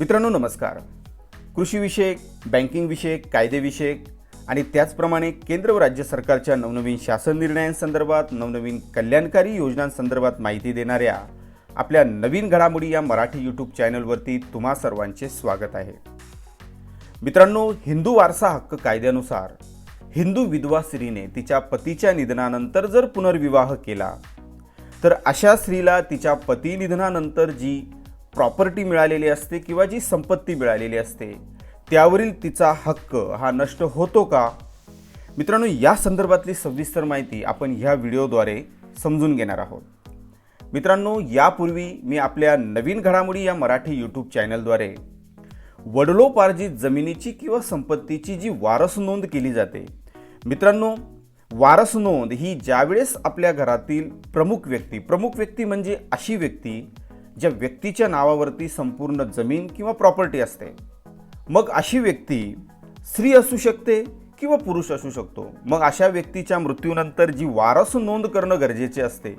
मित्रांनो नमस्कार. कृषीविषयक बँकिंगविषयक कायदेविषयक आणि त्याचप्रमाणे केंद्र व राज्य सरकारच्या नवनवीन शासन निर्णयांसंदर्भात नवनवीन कल्याणकारी योजनांसंदर्भात माहिती देणाऱ्या आपल्या नवीन घडामोडी या मराठी यूट्यूब चॅनलवरती तुम्हा सर्वांचे स्वागत आहे. मित्रांनो हिंदू वारसा हक्क कायद्यानुसार हिंदू विधवा स्त्रीने तिच्या पतीच्या निधनानंतर जर पुनर्विवाह केला तर अशा स्त्रीला तिच्या पती निधनानंतर जी प्रॉपर्टी मिळालेली असते किंवा जी संपत्ती मिळालेली असते त्यावरील तिचा हक्क हा नष्ट होतो का? मित्रांनो या संदर्भातली सविस्तर माहिती आपण ह्या व्हिडिओद्वारे समजून घेणार आहोत. मित्रांनो यापूर्वी मी आपल्या नवीन घडामोडी या मराठी यूट्यूब चॅनलद्वारे वडलोपार्जित जमिनीची किंवा संपत्तीची जी वारस नोंद केली जाते मित्रांनो वारस नोंद ही ज्यावेळेस आपल्या घरातील प्रमुख व्यक्ती प्रमुख व्यक्ती म्हणजे अशी व्यक्ती ज्या व्यक्तीच्या नावावरती संपूर्ण जमीन किंवा प्रॉपर्टी असते मग अशी व्यक्ती स्त्री असू शकते किंवा पुरुष असू शकतो. मग अशा व्यक्तीच्या मृत्यूनंतर जी वारस नोंद करणं गरजेचे असते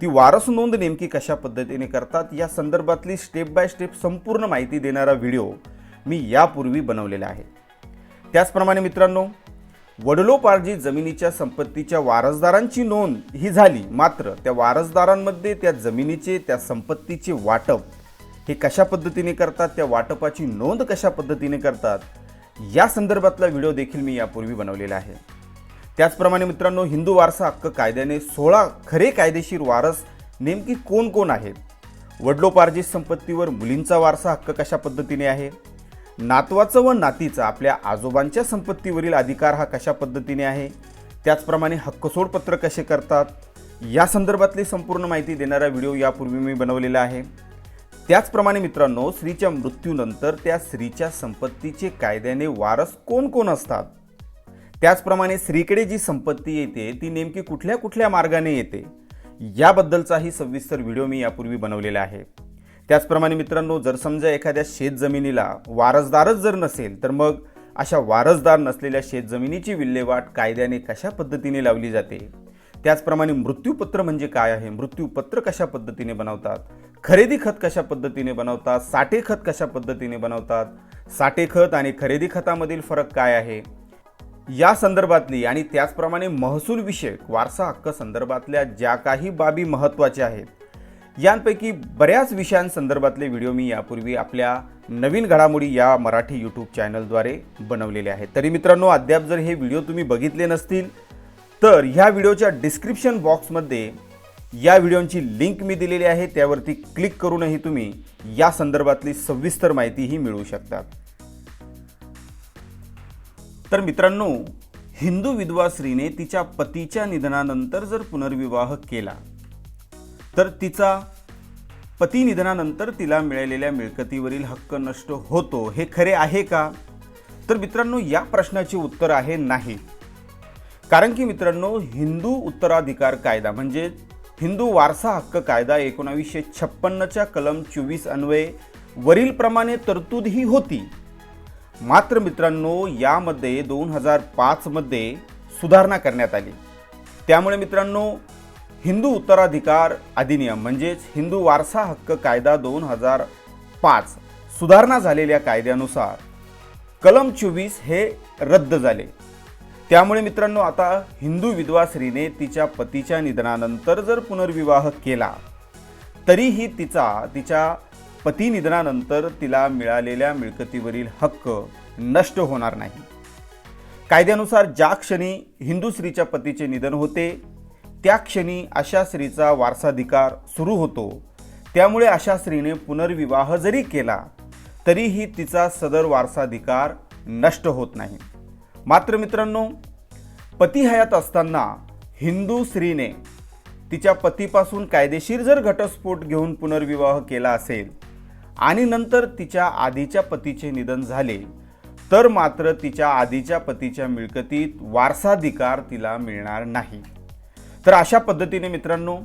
ती वारस नोंद नेमकी कशा पद्धतीने करतात या संदर्भातली स्टेप बाय स्टेप संपूर्ण माहिती देणारा व्हिडिओ मी यापूर्वी बनवलेला आहे. त्याचप्रमाणे मित्रांनो वडलोपार्जित जमिनीच्या संपत्तीच्या वारसदारांची नोंद ही झाली. मात्र त्या वारसदारांमध्ये त्या जमिनीचे त्या संपत्तीचे वाटप हे कशा पद्धतीने करतात त्या वाटपाची नोंद कशा पद्धतीने करतात या संदर्भातला व्हिडिओ देखील मी यापूर्वी बनवलेला आहे. त्याचप्रमाणे मित्रांनो हिंदू वारसा हक्क कायद्याने सोळा खरे कायदेशीर वारस नेमकी कोण कोण आहेत? वडलोपार्जित संपत्तीवर मुलींचा वारसा हक्क कशा पद्धतीने आहे? नातवाचं व नातीचं आपल्या आजोबांच्या संपत्तीवरील अधिकार हा कशा पद्धतीने आहे? त्याचप्रमाणे हक्कसोडपत्र कसे करतात? या संदर्भातली संपूर्ण माहिती देणारा व्हिडिओ यापूर्वी मी बनवलेला आहे. त्याचप्रमाणे मित्रांनो स्त्रीच्या मृत्यूनंतर त्या स्त्रीच्या संपत्तीचे कायद्याने वारस कोण कोण असतात? त्याचप्रमाणे स्त्रीकडे जी संपत्ती येते ती नेमकी कुठल्या कुठल्या मार्गाने येते? याबद्दलचाही सविस्तर व्हिडिओ मी यापूर्वी बनवलेला आहे. त्याचप्रमाणे मित्रांनो जर समजा एखाद्या शेतजमिनीला वारसदारच जर नसेल तर मग अशा वारसदार नसलेल्या शेतजमिनीची विल्हेवाट कायद्याने कशा पद्धतीने लावली जाते? त्याचप्रमाणे मृत्यूपत्र म्हणजे काय आहे? मृत्यूपत्र कशा पद्धतीने बनवतात? खरेदी खत कशा पद्धतीने बनवतात? साठे खत कशा पद्धतीने बनवतात? साठे खत आणि खरेदी खतामधील फरक काय आहे? या संदर्भातली आणि त्याचप्रमाणे महसूल विषयक वारसा हक्क संदर्भातल्या ज्या काही बाबी महत्त्वाच्या आहेत यांपैकी बऱ्याच विषयांसंदर्भातले व्हिडिओ मी यापूर्वी आपल्या नवीन घडामोडी या मराठी यूट्यूब चॅनलद्वारे बनवलेले आहेत. तरी मित्रांनो अद्याप जर हे व्हिडिओ तुम्ही बघितले नसतील तर ह्या व्हिडिओच्या डिस्क्रिप्शन बॉक्समध्ये या व्हिडिओची लिंक मी दिलेली आहे. त्यावरती क्लिक करूनही तुम्ही या संदर्भातली सविस्तर माहितीही मिळवू शकतात. तर मित्रांनो हिंदू विधवा स्त्रीने तिच्या पतीच्या निधनानंतर जर पुनर्विवाह केला तर तिचा पती निधनानंतर तिला मिळालेल्या मिळकतीवरील हक्क नष्ट होतो. हे खरे आहे का? तर मित्रांनो या प्रश्नाचे उत्तर आहे नाही. कारण की मित्रांनो हिंदू उत्तराधिकार कायदा म्हणजे हिंदू वारसा हक्क कायदा एकोणावीसशे छप्पन्नच्या कलम चोवीस अन्वये वरीलप्रमाणे तरतूदही होती. मात्र मित्रांनो यामध्ये दोन हजार पाचमध्ये सुधारणा करण्यात आली. त्यामुळे मित्रांनो हिंदू उत्तराधिकार अधिनियम म्हणजेच हिंदू वारसा हक्क कायदा दोन हजार पाच सुधारणा झालेल्या कायद्यानुसार कलम चोवीस हे रद्द झाले. त्यामुळे मित्रांनो आता हिंदू विधवा स्त्रीने तिच्या पतीच्या निधनानंतर जर पुनर्विवाह केला तरीही तिचा तिच्या पती निधनानंतर तिला मिळालेल्या मिळकतीवरील हक्क नष्ट होणार नाही. कायद्यानुसार ज्या क्षणी हिंदू स्त्रीच्या पतीचे निधन होते त्या क्षणी अशा स्त्रीचा वारसाधिकार सुरू होतो. त्यामुळे अशा स्त्रीने पुनर्विवाह जरी केला तरीही तिचा सदर वारसाधिकार नष्ट होत नाही. मात्र मित्रांनो पती हयात असताना हिंदू स्त्रीने तिच्या पतीपासून कायदेशीर जर घटस्फोट घेऊन पुनर्विवाह केला असेल आणि नंतर तिच्या आधीच्या पतीचे निधन झाले तर मात्र तिच्या आधीच्या पतीच्या मिळकतीत वारसाधिकार तिला मिळणार नाही. तर अशा पद्धतीने मित्रांनो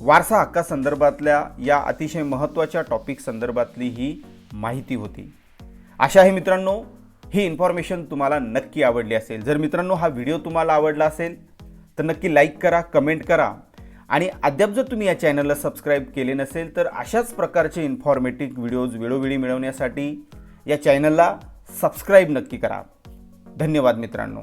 वारसा हक्कासंदर्भातल्या या अतिशय महत्त्वाच्या टॉपिक संदर्भातली ही माहिती होती. आशा आहे मित्रांनो ही इन्फॉर्मेशन तुम्हाला नक्की आवडली असेल. जर मित्रांनो हा व्हिडिओ तुम्हाला आवडला असेल तर नक्की लाईक करा कमेंट करा. आणि अद्याप जर तुम्ही या चॅनलला सबस्क्राईब केले नसेल तर अशाच प्रकारचे इन्फॉर्मेटिव्ह व्हिडिओज वेळोवेळी मिळवण्यासाठी या चॅनलला सबस्क्राईब नक्की करा. धन्यवाद मित्रांनो.